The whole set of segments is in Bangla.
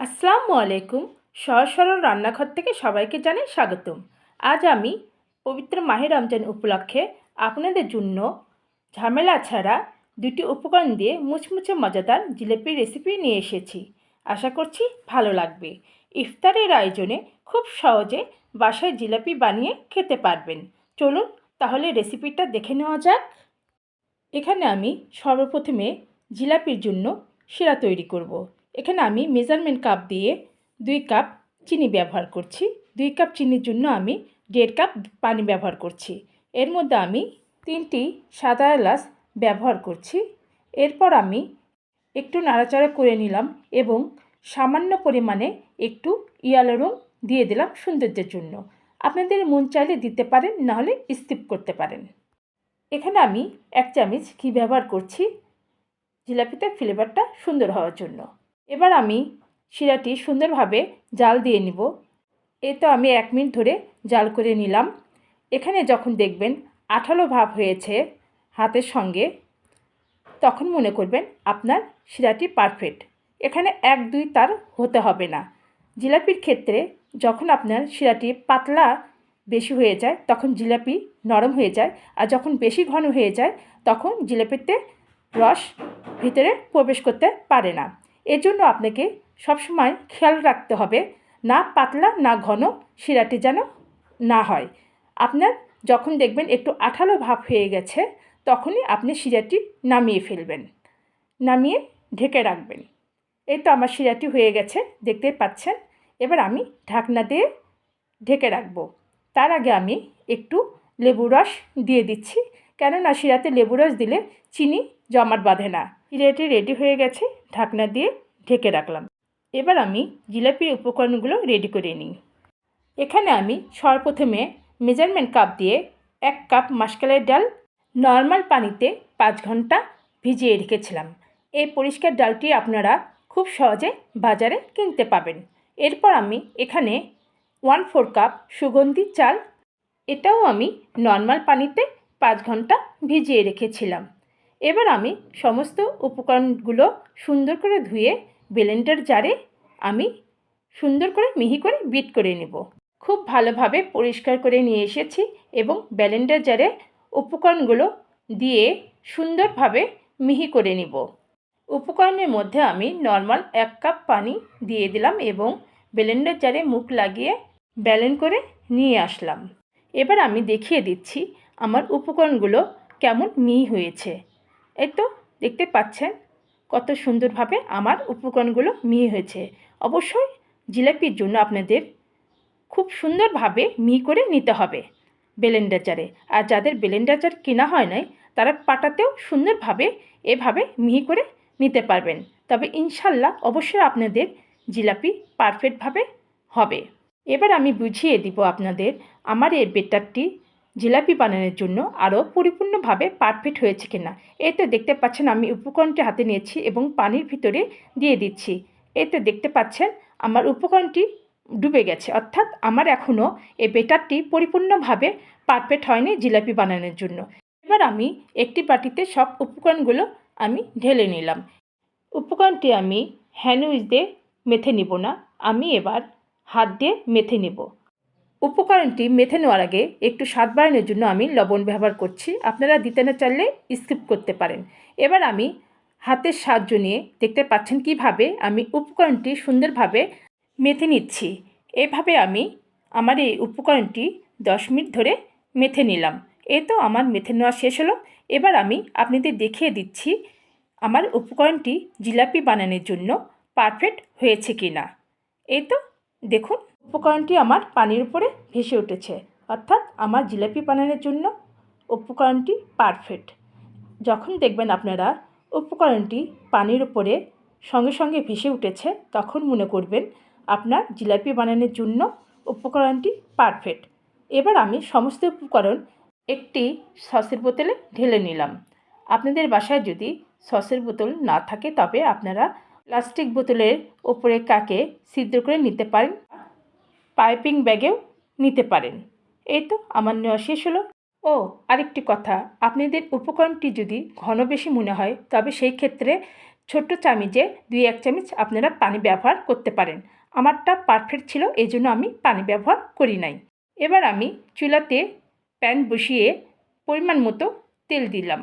আসসালামু আলাইকুম। সহজ সরল রান্নাঘর থেকে সবাইকে জানাই স্বাগতম। আজ আমি পবিত্র মাহে রমজান উপলক্ষে আপনাদের জন্য ঝামেলা ছাড়া দুটি উপকরণ দিয়ে মুচমুচে মজাদার জিলেপির রেসিপি নিয়ে এসেছি। আশা করছি ভালো লাগবে। ইফতারের আয়োজনে খুব সহজে বাসায় জিলাপি বানিয়ে খেতে পারবেন। চলুন তাহলে রেসিপিটা দেখে নেওয়া যাক। এখানে আমি সর্বপ্রথমে জিলাপির জন্য শিরা তৈরি করব। এখানে আমি মেজারমেন্ট কাপ দিয়ে দুই কাপ চিনি ব্যবহার করছি। দুই কাপ চিনির জন্য আমি দেড় কাপ পানি ব্যবহার করছি। এর মধ্যে আমি তিনটি সাদা এলাচ ব্যবহার করছি। এরপর আমি একটু নাড়াচাড়া করে নিলাম এবং সামান্য পরিমাণে একটু ইয়ালো রং দিয়ে দিলাম সৌন্দর্যের জন্য। আপনাদের মন চাইলে দিতে পারেন নাহলে স্কিপ করতে পারেন। এখানে আমি এক চামচ ঘি ব্যবহার করছি। জিলাপিতে ফ্লেভারটা সুন্দর হওয়ার জন্য। এবার আমি শিরাটি সুন্দরভাবে জাল দিয়ে নিব। এ তো আমি এক মিনিট ধরে জাল করে নিলাম। এখানে যখন দেখবেন আঠালো ভাব হয়েছে হাতের সঙ্গে, তখন মনে করবেন আপনার শিরাটি পারফেক্ট এখানে এক, দুই তার হতে হবে না। জিলাপির ক্ষেত্রে যখন আপনার শিরাটি পাতলা বেশি হয়ে যায়, তখন জিলাপি নরম হয়ে যায় আর যখন বেশি ঘন হয়ে যায়, তখন জিলাপিতে রস ভিতরে প্রবেশ করতে পারে না। এজন্য আপনাকে সবসময় খেয়াল রাখতে হবে, না পাতলা, না ঘন শিরাটি যেন না হয়। আপনার যখন দেখবেন একটু আঠালো ভাব হয়ে গেছে, তখনই আপনি শিরাটি নামিয়ে ফেলবেন, নামিয়ে ঢেকে রাখবেন। এই তো আমার শিরাটি হয়ে গেছে, দেখতে পাচ্ছেন? এবার আমি ঢাকনা দিয়ে ঢেকে রাখব। তার আগে আমি একটু লেবু রস দিয়ে দিচ্ছি। কেননা শিরাতে লেবু রস দিলে চিনি জমাট বাঁধে না। চিড়েটি রেডি হয়ে গেছে, ঢাকনা দিয়ে ঢেকে রাখলাম। এবার আমি জিলাপির উপকরণগুলো রেডি করে নিই। এখানে আমি সর্বপ্রথমে মেজারমেন্ট কাপ দিয়ে এক কাপ মাসকালের ডাল নর্মাল পানিতে পাঁচ ঘণ্টা ভিজিয়ে রেখেছিলাম। এই পরিষ্কার ডালটি আপনারা খুব সহজে বাজারে কিনতে পাবেন। এরপর আমি এখানে ওয়ান ফোর কাপ সুগন্ধি চাল, এটাও আমি নর্মাল পানিতে পাঁচ ঘণ্টা ভিজিয়ে রেখেছিলাম। এবার আমি সমস্ত উপকরণগুলো সুন্দর করে ধুয়ে ব্লেন্ডার জারে আমি সুন্দর করে মিহি করে বিট করে নেব। খুব ভালোভাবে পরিষ্কার করে নিয়ে এসেছি এবং ব্লেন্ডার জারে উপকরণগুলো দিয়ে সুন্দরভাবে মিহি করে নিব। উপকরণের মধ্যে আমি নর্মাল এক কাপ পানি দিয়ে দিলাম এবং ব্লেন্ডার জারে মুখ লাগিয়ে ব্যালেন করে নিয়ে আসলাম। এবার আমি দেখিয়ে দিচ্ছি আমার উপকরণগুলো কেমন মিহি হয়েছে। এই তো দেখতে পাচ্ছেন কত সুন্দরভাবে আমার উপকরণগুলো মিহি হয়েছে। অবশ্যই জিলাপির জন্য আপনাদের খুব সুন্দরভাবে মিহি করে নিতে হবে বেলেন্ডার জারে আর যাদের বেলেন্ডার জার কেনা হয় নাই, তারা পাটাতেও সুন্দরভাবে এভাবে মিহি করে নিতে পারবেন। তবে ইনশাল্লাহ অবশ্যই আপনাদের জিলাপি পারফেক্টভাবে হবে। এবার আমি বুঝিয়ে দিব আপনাদের আমার এই বেটারটি জিলাপি বানানোর জন্য আরও পরিপূর্ণভাবে পারফেক্ট হয়েছে কিনা এই তো দেখতে পাচ্ছেন আমি উপকরণটি হাতে নিয়েছি এবং পানির ভিতরে দিয়ে দিচ্ছি। এই তো দেখতে পাচ্ছেন আমার উপকরণটি ডুবে গেছে, অর্থাৎ আমার এখনও এই বেটারটি পরিপূর্ণভাবে পারফেক্ট হয়নি জিলাপি বানানোর জন্য। এবার আমি একটি বাটিতে সব উপকরণগুলো আমি ঢেলে নিলাম। উপকরণটি আমি হ্যান্ডউইচ দিয়ে মেথে নিব না, আমি এবার হাত দিয়ে মেথে নেব। উপকরণটি মেথে নেওয়ার আগে একটু স্বাদ বাড়ানোর জন্য আমি লবণ ব্যবহার করছি। আপনারা দিতে না চাইলে স্কিপ করতে পারেন। এবার আমি হাতের সাহায্য নিয়ে দেখতে পাচ্ছেন কীভাবে আমি উপকরণটি সুন্দরভাবে মেথে নিচ্ছি। এভাবে আমি আমার এই উপকরণটি দশ মিনিট ধরে মেথে নিলাম। এ তো আমার মেথে নেওয়া শেষ হলো। এবার আমি আপনাদের দেখিয়ে দিচ্ছি আমার উপকরণটি জিলাপি বানানোর জন্য পারফেক্ট হয়েছে কি না এই তো দেখুন। উপকরণটি আমার পানির উপরে ভেসে উঠেছে, অর্থাৎ আমার জিলাপি বানানোর জন্য উপকরণটি পারফেক্ট যখন দেখবেন আপনারা উপকরণটি পানির উপরে সঙ্গে সঙ্গে ভেসে উঠেছে, তখন মনে করবেন আপনার জিলাপি বানানোর জন্য উপকরণটি পারফেক্ট এবার আমি সমস্ত উপকরণ একটি সসের বোতলে ঢেলে নিলাম। আপনাদের বাসায় যদি সসের বোতল না থাকে, তবে আপনারা প্লাস্টিক বোতলের ওপরে কাকে সিদ্ধ করে নিতে পারেন পাইপিং ব্যাগেও নিতে পারেন। এই তো আমার নেওয়া শেষ হলো। ও, আরেকটি কথা। আপনাদের উপকরণটি যদি ঘন বেশি মনে হয়, তবে সেই ক্ষেত্রে ছোট্ট চামিচে দুই এক চামচ আপনারা পানি ব্যবহার করতে পারেন। আমারটা পারফেক্ট ছিল এই জন্য আমি পানি ব্যবহার করি নাই। এবার আমি চুলাতে প্যান বসিয়ে পরিমাণ মতো তেল দিলাম।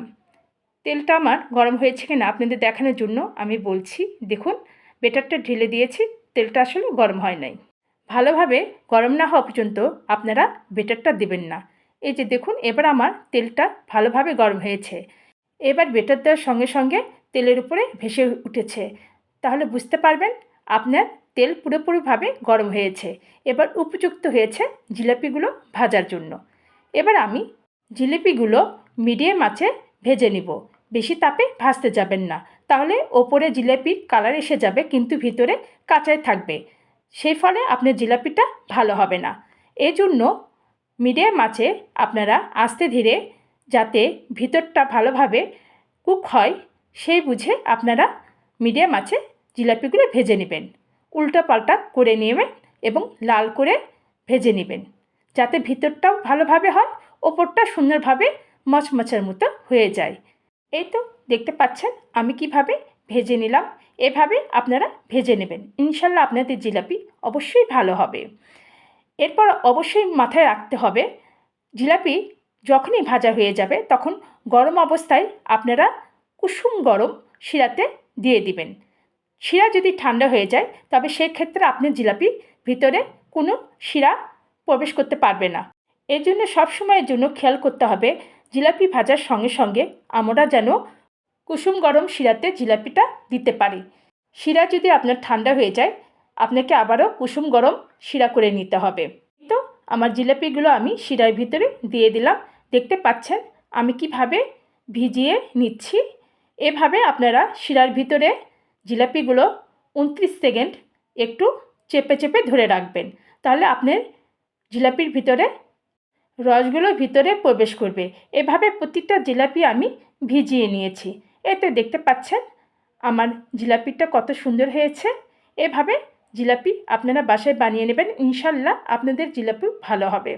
তেলটা আমার গরম হয়েছে কিনা আপনাদের দেখানোর জন্য আমি বলছি, দেখুন, বেটারটা ঢেলে দিয়েছি, তেলটা আসলে গরম হয় নাই। ভালোভাবে গরম না হওয়া পর্যন্ত আপনারা বেটারটা দেবেন না। এই যে দেখুন, এবার আমার তেলটা ভালোভাবে গরম হয়েছে। এবার বেটার দেওয়ার সঙ্গে সঙ্গে তেলের উপরে ভেসে উঠেছে। তাহলে বুঝতে পারবেন, আপনার তেল পুরোপুরিভাবে গরম হয়েছে। এবার উপযুক্ত হয়েছে জিলাপিগুলো ভাজার জন্য। এবার আমি জিলিপিগুলো মিডিয়াম আঁচে ভেজে নিব। বেশি তাপে ভাজতে যাবেন না। তাহলে ওপরে জিলাপির কালার এসে যাবে, কিন্তু ভিতরে কাঁচাই থাকবে। সেই ফলে আপনার জিলাপিটা ভালো হবে না। এই জন্য মিডিয়াম আঁচে আপনারা আস্তে ধীরে যাতে ভিতরটা ভালোভাবে কুক হয়, সেই বুঝে আপনারা মিডিয়াম আঁচে জিলাপিগুলো ভেজে নেবেন। উল্টা পাল্টা করে নেবেন এবং লাল করে ভেজে নেবেন। যাতে ভিতরটাও ভালোভাবে হয়, ওপরটা সুন্দরভাবে মচমচার মতো হয়ে যায়। এই তো দেখতে পাচ্ছেন আমি কীভাবে ভেজে নিলাম। এভাবে আপনারা ভেজে নেবেন। ইনশাল্লাহ আপনাদের জিলাপি অবশ্যই ভালো হবে। এরপর অবশ্যই মাথায় রাখতে হবে, জিলাপি যখনই ভাজা হয়ে যাবে তখন গরম অবস্থায় আপনারা কুসুম গরম শিরাতে দিয়ে দিবেন। শিরা যদি ঠান্ডা হয়ে যায় তবে সেক্ষেত্রে আপনার জিলাপি ভিতরে কোনো শিরা প্রবেশ করতে পারবে না। এর জন্য সবসময়ের জন্য খেয়াল করতে হবে, জিলাপি ভাজার সঙ্গে সঙ্গে আমরা যেন কুসুম গরম শিরাতে জিলাপিটা দিতে পারি। শিরা যদি আপনার ঠান্ডা হয়ে যায়, আপনাকে আবারও কুসুম গরম শিরা করে নিতে হবে। তো আমার জিলাপিগুলো আমি শিরার ভিতরে দিয়ে দিলাম। দেখতে পাচ্ছেন, আমি কীভাবে ভিজিয়ে নিচ্ছি। এভাবে আপনারা শিরার ভিতরে জিলাপিগুলো উনত্রিশ সেকেন্ড একটু চেপে চেপে ধরে রাখবেন। তাহলে আপনার জিলাপির ভিতরে রসগুলো ভিতরে প্রবেশ করবে। এভাবে প্রতিটা জিলাপি আমি ভিজিয়ে নিয়েছি। এতে দেখতে পাচ্ছেন আমার জিলাপিটা কত সুন্দর হয়েছে। এভাবে জিলাপি আপনারা বাসায় বানিয়ে নেবেন, ইনশাল্লাহ আপনাদের জিলাপি ভালো হবে।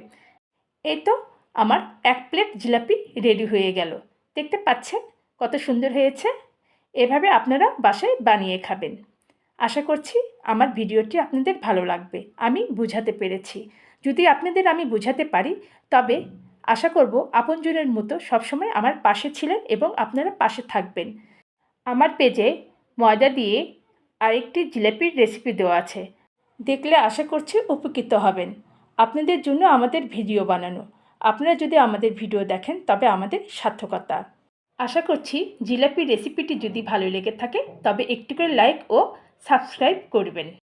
এই তো আমার এক প্লেট জিলাপি রেডি হয়ে গেল। দেখতে পাচ্ছেন কত সুন্দর হয়েছে। এভাবে আপনারা বাসায় বানিয়ে খাবেন। আশা করছি আমার ভিডিওটি আপনাদের ভালো লাগবে। আমি বুঝাতে পেরেছি। যদি আপনাদের আমি বুঝাতে পারি, তবে আশা করব আপনজনের মতো সবসময় আমার পাশে ছিলেন এবং আপনারা পাশে থাকবেন। আমার পেজে ময়দা দিয়ে আরেকটি জিলাপির রেসিপি দেওয়া আছে। দেখলে আশা করছি উপকৃত হবেন। আপনাদের জন্য আমাদের ভিডিও বানানো। আপনারা যদি আমাদের ভিডিও দেখেন, তবে আমাদের সার্থকতা। আশা করছি জিলাপি রেসিপিটি যদি ভালো লেগে থাকে, তবে একটু করে লাইক ও সাবস্ক্রাইব করবেন।